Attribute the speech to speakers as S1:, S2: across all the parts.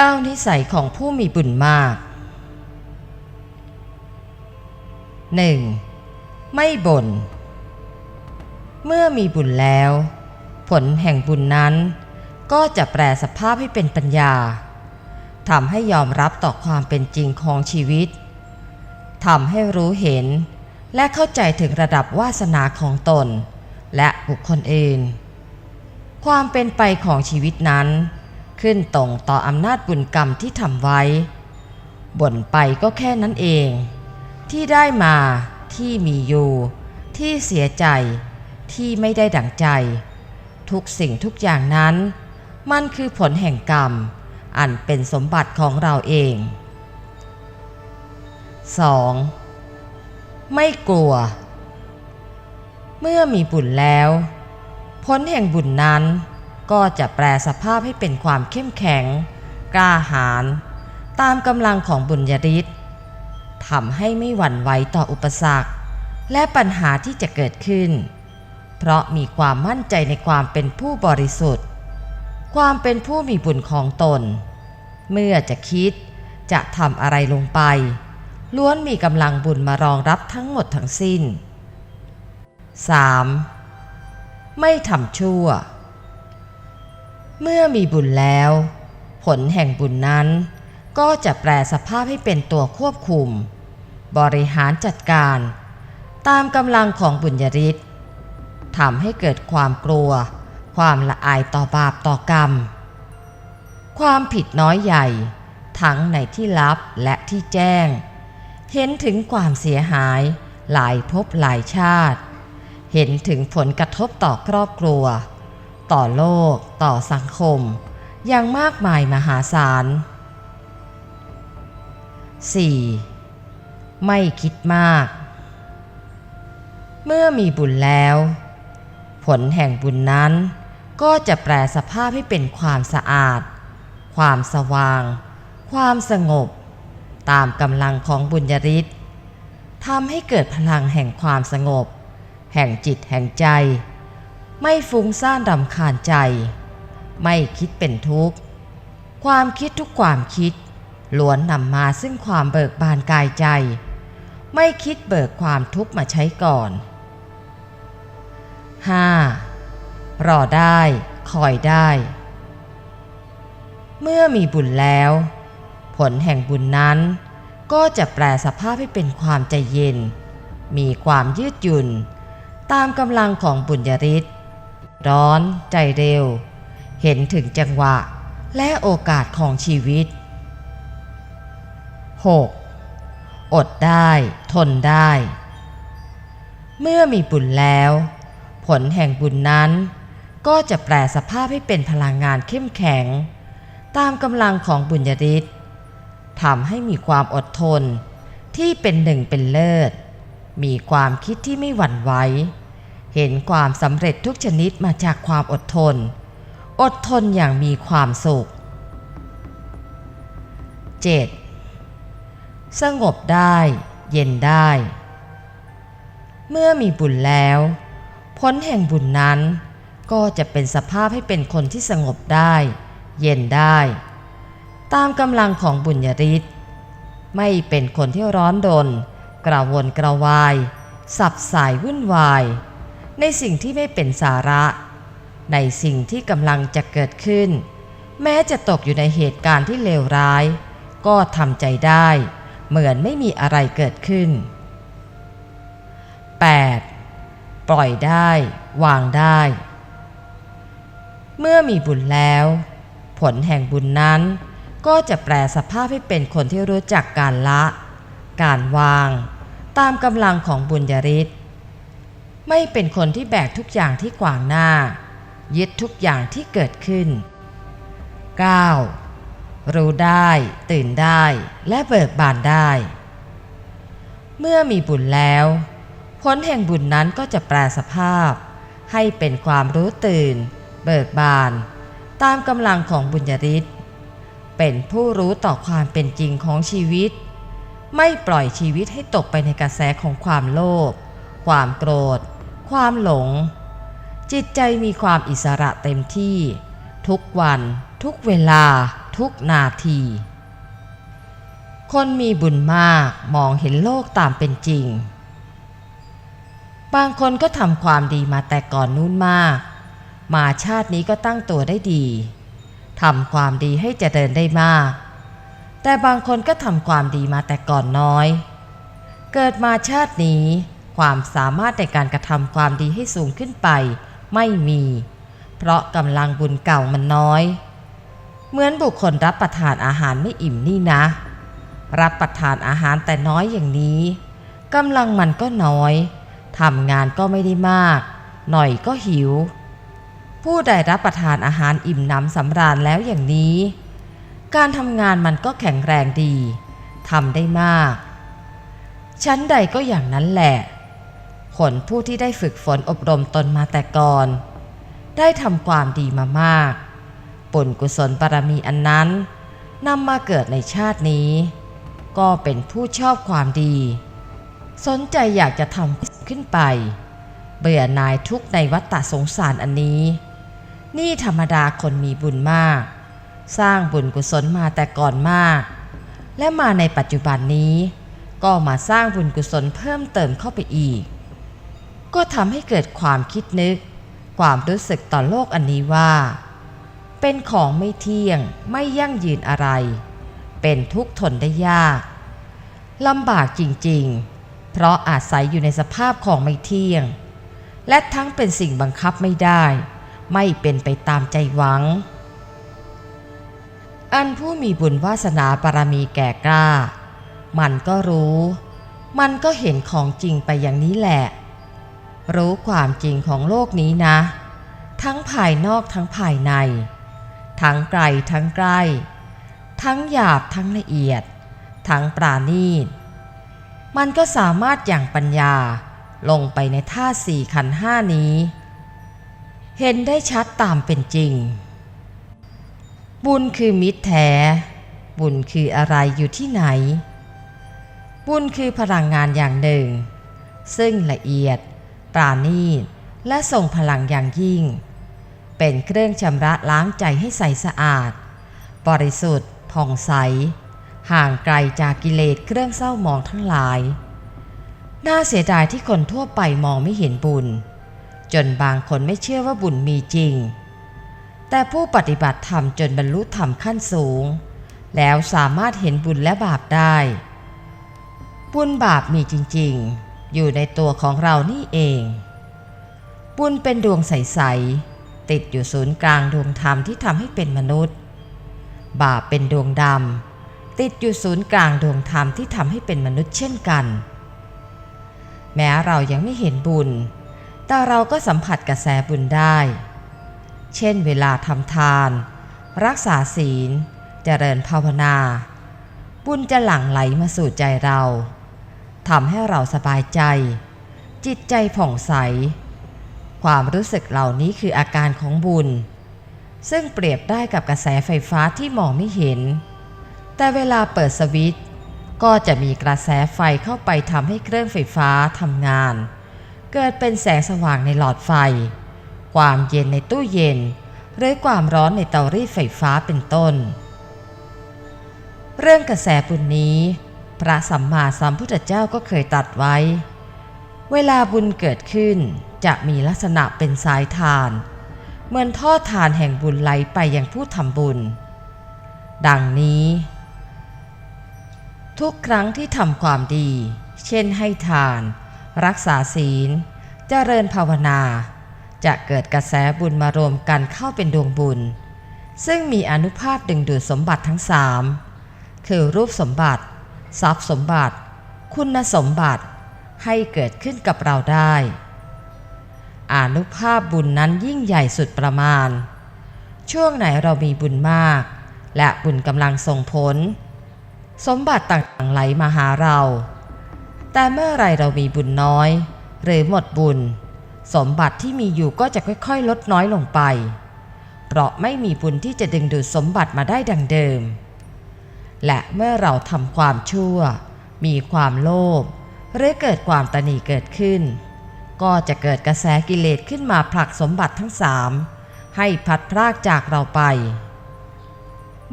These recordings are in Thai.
S1: 9 นิสัยของผู้มีบุญมาก 1. ไม่บน่น เมื่อมีบุญแล้ว ผลแห่งบุญนั้นก็จะแปลสภาพให้เป็นปัญญาทำให้ยอมรับต่อความเป็นจริงของชีวิตทำให้รู้เห็นและเข้าใจถึงระดับวาสนาของตน และบุคคลอื่น ความเป็นไปของชีวิตนั้น ขึ้นตรงต่ออำนาจบุญกรรมที่ทำไว้ บ่นไปก็แค่นั้นเอง ที่ได้มาที่มีอยู่ ที่เสียใจ ที่ไม่ได้ดั่งใจ ทุกสิ่งทุกอย่างนั้น มันคือผลแห่งกรรม อันเป็นสมบัติของเราเอง 2. ไม่กลัว เมื่อมีบุญแล้ว ผลแห่งบุญนั้น ก็จะแปลสภาพให้เป็นความเข้มแข็ง กล้าหาญตามกำลังของบุญญาฤทธิ์ทำให้ไม่หวั่นไหวต่ออุปสรรค และปัญหาที่จะเกิดขึ้น เพราะมีความมั่นใจในความเป็นผู้บริสุทธิ์ ความเป็นผู้มีบุญของตน เมื่อจะคิดจะทำอะไรลงไป ล้วนมีกำลังบุญมารองรับทั้งหมดทั้งสิ้น 3. ไม่ทำชั่ว เมื่อมีบุญแล้ว ผลแห่งบุญนั้น ก็จะแปลสภาพให้เป็นตัวควบคุม บริหารจัดการ ตามกำลังของบุญญาฤทธิ์ทำให้เกิดความกลัว ความละอายต่อบาปต่อกรรม ความผิดน้อยใหญ่ ทั้งในที่ลับและที่แจ้ง เห็นถึงความเสียหายหลายภพหลายชาติ เห็นถึงผลกระทบต่อครอบครัว ต่อโลก ต่อสังคม อย่างมากมายมหาศาล 4. ไม่คิดมาก เมื่อมีบุญแล้ว ผลแห่งบุญนั้นก็จะแปลสภาพให้เป็นความสะอาด ความสว่าง ความสงบ ตามกำลังของบุญญาฤทธิ์ทำให้เกิดพลังแห่งความสงบ แห่งจิตแห่งใจ ไม่ฟุ้งซ่านรำคาญใจ ไม่คิดเป็นทุกข์ ความคิดทุกความคิดล้วนนำมาซึ่งความเบิกบานกายใจ ไม่คิดเบิกความทุกข์มาใช้ก่อน 5. รอได้คอยได้ เมื่อมีบุญแล้ว ผลแห่งบุญนั้น ก็จะแปลสภาพให้เป็นความใจเย็น มีความยืดหยุ่น ตามกำลังของบุญญาฤทธิ์ ร้อนใจเร็ว เห็นถึงจังหวะและโอกาสของชีวิต 6. อดได้ทนได้ เมื่อมีบุญแล้ว ผลแห่งบุญนั้น ก็จะแปลสภาพให้เป็นพลังงานเข้มแข็ง ตามกำลังของบุญญาฤทธิ์ทำให้มีความอดทนที่เป็นหนึ่งเป็นเลิศ มีความคิดที่ไม่หวั่นไหว เห็นความสำเร็จทุกชนิดมาจากความอดทน อดทนอย่างมีความสุข 7. สงบได้เย็นได้ เมื่อมีบุญแล้ว ผลแห่งบุญนั้น ก็จะเป็นสภาพให้เป็นคนที่สงบได้ เย็นได้ ตามกำลังของบุญญาฤทธิ์ไม่เป็นคนที่ร้อนดน กระวนกระวาย สับสายวุ่นวาย ในสิ่งที่ไม่เป็นสาระ ในสิ่งที่กำลังจะเกิดขึ้น แม้จะตกอยู่ในเหตุการณ์ที่เลวร้าย ก็ทำใจได้ เหมือนไม่มีอะไรเกิดขึ้น 8. ปล่อยได้ วางได้ เมื่อมีบุญแล้ว ผลแห่งบุญนั้น ก็จะแปลสภาพให้เป็นคนที่รู้จักการละ การวาง ตามกำลังของบุญญาฤทธิ์ ไม่เป็นคนที่แบกทุกอย่างที่ขวางหน้า ยึดทุกอย่างที่เกิดขึ้น 9. รู้ได้ ตื่นได้และเบิกบานได้ เมื่อมีบุญแล้ว ผลแห่งบุญนั้นก็จะแปลสภาพ ให้เป็นความรู้ตื่น เบิกบาน ตามกำลังของบุญญาฤทธิ์เป็นผู้รู้ต่อความเป็นจริงของชีวิต ไม่ปล่อยชีวิตให้ตกไปในกระแสของความโลภความโกรธ ความหลง จิตใจมีความอิสระเต็มที่ ทุกวัน ทุกเวลา ทุกนาที คนมีบุญมากมองเห็นโลกตามเป็นจริง บางคนก็ทำความดีมาแต่ก่อนนู้นมาก มาชาตินี้ก็ตั้งตัวได้ดีทำความดีให้เจริญได้มาก แต่บางคนก็ทำความดีมาแต่ก่อนน้อย เกิดมาชาตินี้ ความสามารถในการกระทำความดีให้สูงขึ้นไป ไม่มี เพราะกำลังบุญเก่ามันน้อย เหมือนบุคคลรับประทานอาหารไม่อิ่มนี่นะ รับประทานอาหารแต่น้อยอย่างนี้กำลังมันก็น้อยทำงานก็ไม่ได้มาก หน่อยก็หิว ผู้ใดรับประทานอาหารอิ่มน้ำสำราญแล้วอย่างนี้ การทำงานมันก็แข็งแรงดีทำได้มากชั้นใดก็อย่างนั้นแหละ คนผู้ที่ได้ฝึกฝนอบรมตนมาแต่ก่อน ได้ทำความดีมามากปุญกุศลบารมีอันนั้นนำมาเกิดในชาตินี้ ก็เป็นผู้ชอบความดี สนใจอยากจะทำขึ้นไป เบื่อหน่ายทุกในวัฏฏะสงสารอันนี้ นี่ธรรมดาคนมีบุญมาก สร้างบุญกุศลมาแต่ก่อนมาก และมาในปัจจุบันนี้ ก็มาสร้างบุญกุศลเพิ่มเติมเข้าไปอีก ก็ทำให้เกิดความคิดนึก ความรู้สึกต่อโลกอันนี้ว่า เป็นของไม่เที่ยงไม่ยั่งยืนอะไร เป็นทุกข์ทนได้ยากลำบากจริงๆ เพราะอาศัยอยู่ในสภาพของไม่เที่ยง และทั้งเป็นสิ่งบังคับไม่ได้ ไม่เป็นไปตามใจหวัง อันผู้มีบุญวาสนาบารมีแก่กล้า มันก็รู้ มันก็เห็นของจริงไปอย่างนี้แหละ รู้ความจริงของโลกนี้นะ ทั้งภายนอกทั้งภายใน ทั้งไกลทั้งใกล้ ทั้งหยาบทั้งละเอียด ทั้งปราณีต มันก็สามารถอย่างปัญญาลงไปในท่าสี่ขันห้านี้ เห็นได้ชัดตามเป็นจริง บุญคือมิตรแท้ บุญคืออะไรอยู่ที่ไหน บุญคือพลังงานอย่างหนึ่ง ซึ่งละเอียด ปราณีตและส่งพลังอย่างยิ่ง เป็นเครื่องชำระล้างใจให้ใสสะอาด บริสุทธิ์ผ่องใส ห่างไกลจากกิเลสเครื่องเศร้าหมองทั้งหลาย น่าเสียดายที่คนทั่วไปมองไม่เห็นบุญ จนบางคนไม่เชื่อว่าบุญมีจริง แต่ผู้ปฏิบัติธรรมจนบรรลุธรรมขั้นสูง แล้วสามารถเห็นบุญและบาปได้ บุญบาปมีจริง ๆ อยู่ในตัวของเรานี่เอง บุญเป็นดวงใส ๆ ติดอยู่ศูนย์กลางดวงธรรมที่ทำให้เป็นมนุษย์ บาปเป็นดวงดำติดอยู่ศูนย์กลางดวงธรรมที่ทำให้เป็นมนุษย์เช่นกัน แม้เรายังไม่เห็นบุญ แต่เราก็สัมผัสกระแสบุญได้ เช่นเวลาทำทาน รักษาศีล เจริญภาวนา บุญจะหลั่งไหลมาสู่ใจเรา ทำให้เราสบายใจ จิตใจผ่องใส ความรู้สึกเหล่านี้คืออาการของบุญ ซึ่งเปรียบได้กับกระแสไฟฟ้าที่มองไม่เห็น แต่เวลาเปิดสวิตช์ก็จะมีกระแสไฟเข้าไปทำให้เครื่องไฟฟ้าทำงาน เกิดเป็นแสงสว่างในหลอดไฟ ความเย็นในตู้เย็น หรือความร้อนในเตารีดไฟฟ้าเป็นต้น เรื่องกระแสบุญนี้ พระสัมมาสัมพุทธเจ้าก็เคยตัดไว้ เวลาบุญเกิดขึ้นจะมีลักษณะเป็นสายทาน เหมือนท่อทานแห่งบุญไหลไปยังผู้ทำบุญ ดังนี้ ทุกครั้งที่ทำความดี เช่นให้ทาน รักษาศีล เจริญภาวนา จะเกิดกระแสบุญมารวมกันเข้าเป็นดวงบุญ ซึ่งมีอนุภาพดึงดูดสมบัติทั้งสามคือรูปสมบัติ ทรัพย์สมบัติ คุณสมบัติให้เกิดขึ้นกับเราได้อานุภาพบุญนั้นยิ่งใหญ่สุดประมาณ ช่วงไหนเรามีบุญมาก และบุญกำลังส่งผล สมบัติต่างๆไหลมาหาเรา แต่เมื่อไรเรามีบุญน้อย หรือหมดบุญ สมบัติที่มีอยู่ก็จะค่อยๆ ลดน้อยลงไป เพราะไม่มีบุญที่จะดึงดูดสมบัติมาได้ดังเดิม และเมื่อเราทำความชั่ว มีความโลภหรือเกิดความตนีเกิดขึ้น ก็จะเกิดกระแสกิเลสขึ้นมาผลักสมบัติทั้งสามให้พัดพรากจากเราไป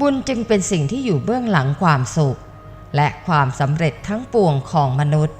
S1: บุญจึงเป็นสิ่งที่อยู่เบื้องหลังความสุข และความสำเร็จทั้งปวงของมนุษย์